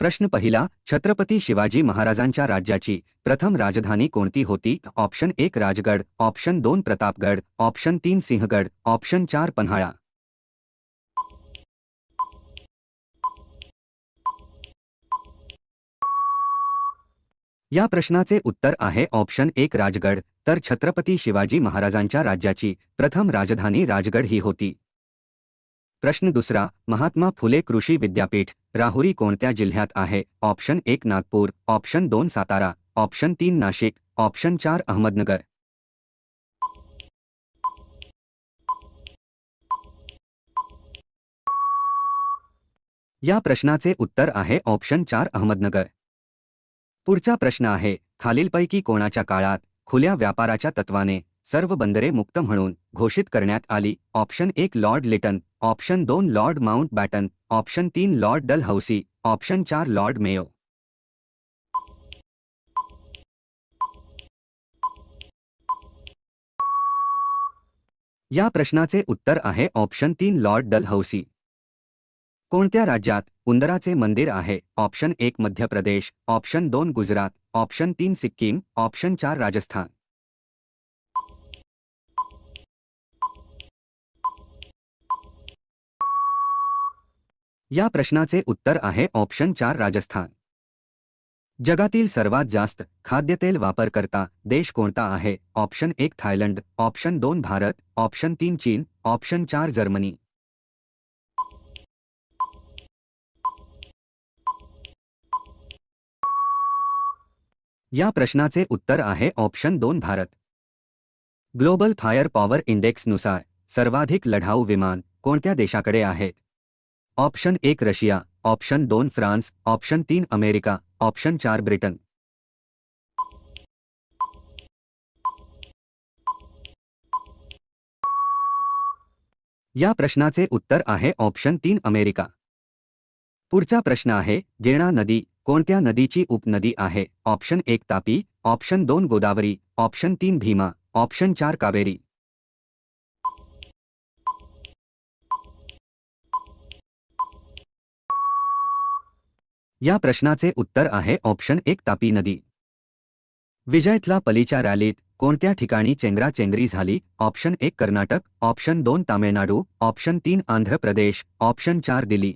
प्रश्न पहिला, छत्रपती शिवाजी महाराजांच्या राज्याची प्रथम राजधानी कोणती होती? ऑप्शन एक राजगड, ऑप्शन दोन प्रतापगड, ऑप्शन तीन सिंहगड, ऑप्शन चार पन्हाळा. या प्रश्नाचे उत्तर आहे ऑप्शन एक राजगड, तर छत्रपती शिवाजी महाराजांच्या राज्याची प्रथम राजधानी राजगड ही होती. प्रश्न दुसरा, महात्मा फुले कृषी विद्यापीठ, राहुरी कोणत्या जिल्ह्यात आहे? ऑप्शन एक नागपूर, ऑप्शन दोन सातारा, ऑप्शन तीन नाशिक, ऑप्शन चार अहमदनगर. या प्रश्नाचे उत्तर आहे ऑप्शन चार अहमदनगर. पुढचा प्रश्न आहे, खालीलपैकी कोणाच्या काळात खुल्या व्यापाराच्या तत्वाने सर्व बंदरे मुक्त म्हणून घोषित करण्यात आली. ऑप्शन एक लॉर्ड लिटन, ऑप्शन दोन लॉर्ड माउंट बॅटन, ऑप्शन तीन लॉर्ड डल हौसी ऑप्शन चार लॉर्ड मेयो. या प्रश्नाचे उत्तर आहे ऑप्शन तीन लॉर्ड डल हौसी कोणत्या राज्यात उंदराचे मंदिर आहे? ऑप्शन एक मध्य प्रदेश, ऑप्शन दोन गुजरात, ऑप्शन तीन सिक्कीम, ऑप्शन चार राजस्थान. या प्रश्नाचे उत्तर आहे ऑप्शन चार राजस्थान. जगातील सर्वात जास्त खाद्यतेल वापरकर्ता देश कोणता आहे? ऑप्शन एक थायलंड, ऑप्शन दोन भारत, ऑप्शन तीन चीन, ऑप्शन चार जर्मनी. या प्रश्नाचे उत्तर आहे ऑप्शन दोन भारत. ग्लोबल फायर पॉवर इंडेक्सनुसार सर्वाधिक लढाऊ विमान कोणत्या देशाकडे आहेत ऑप्शन एक रशिया, ऑप्शन दोन फ्रांस, ऑप्शन तीन अमेरिका, ऑप्शन चार ब्रिटन. या प्रश्नाचे उत्तर आहे ऑप्शन तीन अमेरिका. पुढचा प्रश्न आहे गिरणा नदी, कोणत्या नदीची उपनदी आहे? ऑप्शन एक तापी, ऑप्शन दोन गोदावरी, ऑप्शन तीन भीमा, ऑप्शन चार कावेरी. या प्रश्नाचे उत्तर आहे ऑप्शन एक तापी नदी. विजयतला पलीच्या रॅलीत कोणत्या ठिकाणी चेंगराचेंगरी झाली? ऑप्शन एक कर्नाटक. ऑप्शन दोन तामिळनाडू. ऑप्शन तीन आंध्र प्रदेश. ऑप्शन चार दिल्ली.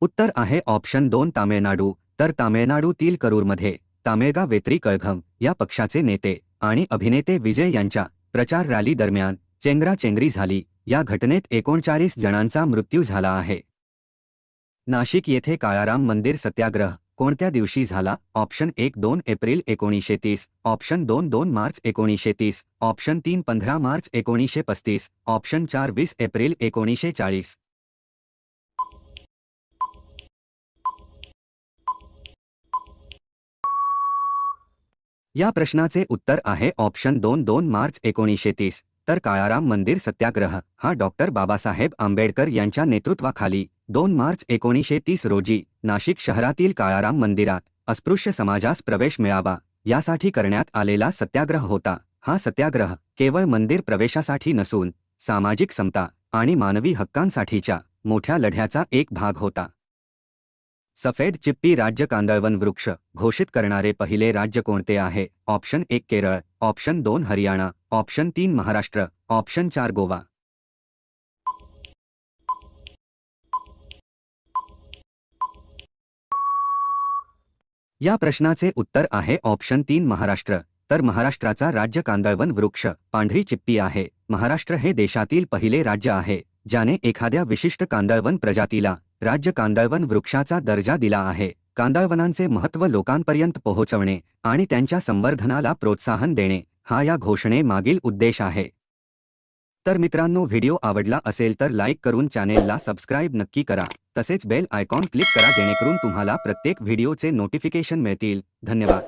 उत्तर आहे ऑप्शन दोन तामिळनाडू. तर तामिळनाडूतील करूरमध्ये. तामेगा वेत्री कळघम या पक्षाचे नेते आणि अभिनेते विजय यांच्या प्रचार रॅली दरम्यान चेंगराचेंगरी झाली. या घटनेत एकोणचाळीस जणांचा मृत्यू झाला आहे. नाशिक येथे काळाराम मंदिर सत्याग्रह. कोणत्या दिवशी झाला? ऑप्शन एक दोन एप्रिल एकोणीसशे तीस ऑप्शन दोन दोन मार्च एकोणीसशे तीस ऑप्शन तीन पंधरा मार्च एकोणीसशे पस्तीस ऑप्शन चार वीस एप्रिल एकोणीसशे चाळीस या प्रश्नाचे उत्तर आहे. ऑप्शन दोन दोन मार्च एकोणीसशे तीस तर काळाराम मंदिर सत्याग्रह. हा डॉक्टर बाबासाहेब आंबेडकर यांच्या नेतृत्वाखाली दोन मार्च एकोणीसशे तीस रोजी नाशिक शहरातील काळाराम मंदिरात अस्पृश्य समाजास प्रवेश मिळावा यासाठी करण्यात आलेला सत्याग्रह होता. हा सत्याग्रह केवळ मंदिर प्रवेशासाठी नसून सामाजिक समता आणि मानवी हक्कांसाठीच्या मोठ्या लढ्याचा एक भाग होता. सफ़ेद चिप्पी राज्य कांदळवन वृक्ष घोषित करणारे पहिले राज्य कोणते आहे? ऑप्शन एक केरळ, ऑप्शन दोन हरियाणा, ऑप्शन तीन महाराष्ट्र, ऑप्शन चार गोवा. या प्रश्नाचे उत्तर आहे ऑप्शन तीन महाराष्ट्र. तर महाराष्ट्राचा राज्य कांदळवन वृक्ष, पांढरी चिप्पी आहे. महाराष्ट्र हे देशातील पहिले राज्य आहे, ज्याने एखाद्या विशिष्ट कांदळवन प्रजातीला राज्य कांदळवन वृक्षाचा दर्जा दिला आहे. कांदळवनांचे महत्त्व लोकांपर्यंत पोहोचवणे आणि त्यांच्या संवर्धनाला प्रोत्साहन देणे हा या घोषणेमागील उद्देश आहे. तर मित्रांनो व्हिडिओ आवडला असेल तर लाईक करून चॅनेलला सबस्क्राईब नक्की करा. तसेच बेल आयकॉन क्लिक करा जेणेकरून तुम्हाला प्रत्येक व्हिडिओचे नोटिफिकेशन मिळतील. धन्यवाद.